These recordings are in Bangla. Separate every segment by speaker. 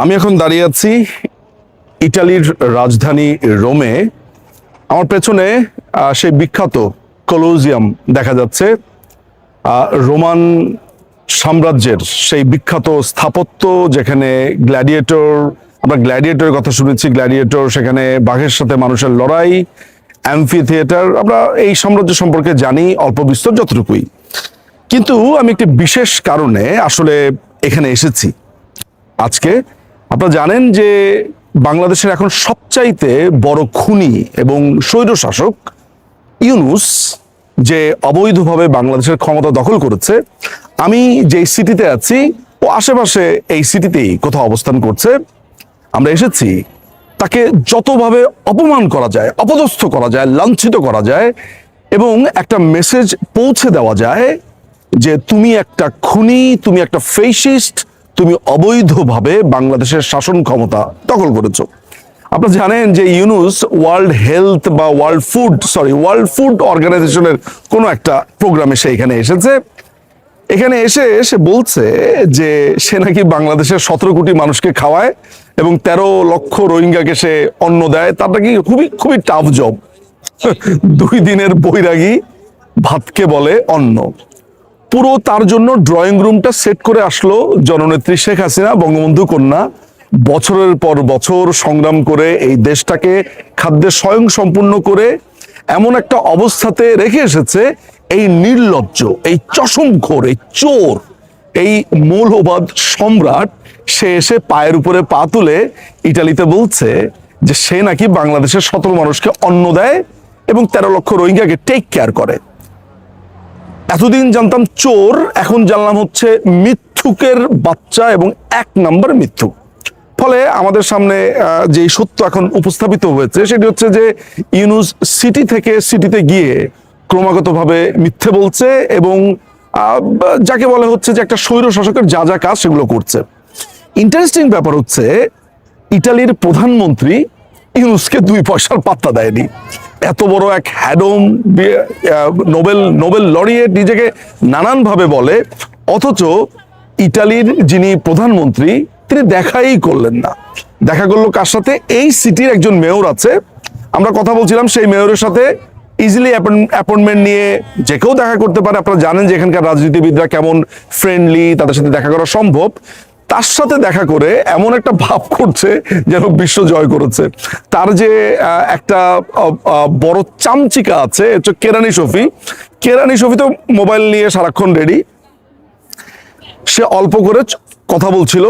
Speaker 1: আমি এখন দাঁড়িয়ে আছি ইটালির রাজধানী রোমে। আমার পেছনে সেই বিখ্যাত কলোজিয়াম দেখা যাচ্ছে। রোমান সাম্রাজ্যের সেই বিখ্যাত স্থাপত্য যেখানে গ্ল্যাডিয়েটর, আমরা গ্ল্যাডিয়েটরের কথা শুনেছি, গ্ল্যাডিয়েটর সেখানে বাঘের সাথে মানুষের লড়াই অ্যাম্ফি থিয়েটার আমরা এই সাম্রাজ্য সম্পর্কে জানি অল্প বিস্তর যতটুকুই। কিন্তু আমি একটি বিশেষ কারণে আসলে এখানে এসেছি। আজকে আপনারা জানেন যে বাংলাদেশের এখন সবচাইতে বড় খুনি এবং স্বৈরশাসক ইউনুস যে অবৈধভাবে বাংলাদেশের ক্ষমতা দখল করেছে, আমি যে সিটিতে আছি, ও আশেপাশে এই সিটিতেই কোথাও অবস্থান করছে, আমরা এসেছি, তাকে যতভাবে অপমান করা যায়, অপদস্থ করা যায়, লাঞ্ছিত করা যায় এবং একটা মেসেজ পৌঁছে দেওয়া যায় যে তুমি একটা খুনি, তুমি একটা ফেসিস্ট তুমি অবৈধভাবে বাংলাদেশের শাসন ক্ষমতা দখল করেছ। আপনারা জানেন যে ইউনুস ওয়ার্ল্ড হেলথ বা world food, sorry, world food অর্গানাইজেশনের কোনো একটা প্রোগ্রামে সে এখানে এসেছে। এখানে এসে সে বলছে যে সে নাকি বাংলাদেশের সতেরো কোটি মানুষকে খাওয়ায় এবং তেরো লক্ষ রোহিঙ্গাকে সে অন্ন দেয়। তার নাকি খুবই খুবই টাফ জব দুই দিনের বৈরাগী ভাতকে বলে অন্ন। পুরো তার জন্য ড্রয়িং রুমটা সেট করে আসলো জননেত্রী শেখ হাসিনা, বঙ্গবন্ধু কন্যা। বছরের পর বছর সংগ্রাম করে এই দেশটাকে খাদ্যে স্বয়ং সম্পূর্ণ করে এমন একটা অবস্থাতে রেখে এসেছে এই নির্লজ্জ, এই চশমখোর, এই চোর, এই মৌলবাদ সম্রাট। সে এসে পায়ের উপরে পা তুলে ইটালিতে বলছে যে সে নাকি বাংলাদেশের সতেরো মানুষকে অন্ন দেয় এবং তেরো লক্ষ রোহিঙ্গাকে টেক কেয়ার করে। এতদিন জানতাম চোর, এখন জানলাম হচ্ছে মিথ্যুকের বাচ্চা এবং এক নাম্বার মিথ্যুক। ফলে আমাদের সামনে যে সত্য এখন উপস্থাপিত হয়েছে, সেটি হচ্ছে যে ইউনুস সিটি থেকে সিটিতে গিয়ে ক্রমাগতভাবে মিথ্যে বলছে এবং যাকে বলে হচ্ছে যে একটা স্বৈর শাসকের যা যা কাজ সেগুলো করছে। ইন্টারেস্টিং ব্যাপার হচ্ছে, ইটালির প্রধানমন্ত্রী ইউনুসকে দুই পয়সার পাত্তা দেয়নি। এত বড় এক হ্যাডম নোবেল নোবেল লরিয়েট নিজেকে নানানভাবে বলে, অথচ ইটালির যিনি প্রধানমন্ত্রী, তিনি দেখাই করলেন না। দেখা করল কার সাথে? এই সিটির একজন মেয়র আছে। আমরা কথা বলছিলাম সেই মেয়রের সাথে। ইজিলি অ্যাপয়েন্টমেন্ট নিয়ে যে কেউ দেখা করতে পারে। আপনারা জানেন যে এখানকার রাজনীতিবিদরা কেমন ফ্রেন্ডলি তাদের সাথে দেখা করা সম্ভব। তার সাথে দেখা করে এমন একটা ভাব করছে যেন বিশ্ব জয় করেছে। তার যে একটা বড় চামচিকা আছে হচ্ছে কেরানি শফি। কেরানি শফি তো মোবাইল নিয়ে সারাক্ষণ রেডি সে অল্প করে কথা বলছিল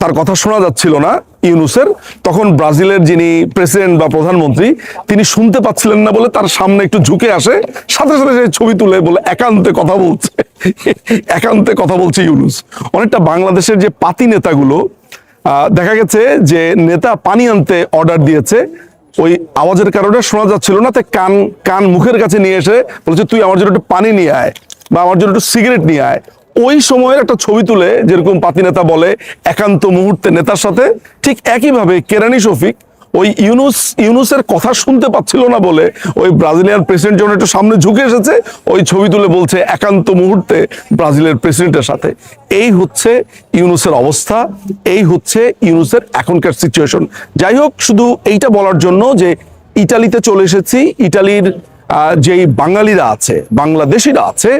Speaker 1: তার কথা শোনা যাচ্ছিল না ইউনুসের। তখন ব্রাজিলের যিনি প্রেসিডেন্ট বা প্রধানমন্ত্রী, তিনি শুনতে পাচ্ছিলেন না বলে তার সামনে একটু ঝুঁকে আসে। সাথে সাথে সে ছবি তুলে বলে, একান্তে কথা বলছে। একান্তে কথা বলছে ইউনুস। অনেকটা বাংলাদেশের যে পাতি নেতাগুলো দেখা গেছে যে নেতা পানি আনতে অর্ডার দিয়েছে। ওই আওয়াজের কারণে শোনা যাচ্ছিল না, তাই কান কান মুখের কাছে নিয়ে এসে বলছে, তুই আমার জন্য একটু পানি নিয়ে আয় বা আমার জন্য একটু সিগারেট নিয়ে আয়। ওই সময়ের একটা ছবি তুলে যেরকম পাতি নেতা বলে একান্ত মুহূর্তে নেতার সাথে, ঠিক একইভাবে কেরানি শফিক ওই ইউনুস, ইউনুসের কথা শুনতে পাচ্ছিল না বলে ওই ব্রাজিলিয়ান প্রেসিডেন্ট যখন একটু সামনে ঝুঁকে এসেছে, ওই ছবি তুলে বলছে একান্ত মুহূর্তে ব্রাজিলের প্রেসিডেন্টের সাথে। এই হচ্ছে ইউনুসের অবস্থা, এই হচ্ছে ইউনুসের এখনকার সিচুয়েশন যাই হোক, শুধু এইটা বলার জন্য যে ইটালিতে চলে এসেছি, ইটালির যেই বাঙালিরা আছে, বাংলাদেশিরা আছে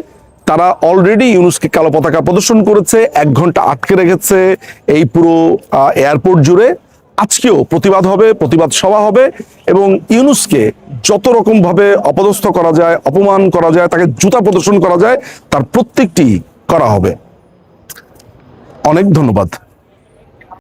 Speaker 1: তারা অলরেডি ইউনুসকে কালো পতাকা প্রদর্শন করেছে, এক ঘণ্টা আটকে রেখেছে এই পুরো এয়ারপোর্ট জুড়ে। আজকেও প্রতিবাদ হবে, প্রতিবাদ সভা হবে এবং ইউনুসকে যত রকমভাবে অপদস্থ করা যায়, অপমান করা যায়, তাকে জুতা প্রদর্শন করা যায়, তার প্রত্যেকটি করা হবে। অনেক ধন্যবাদ।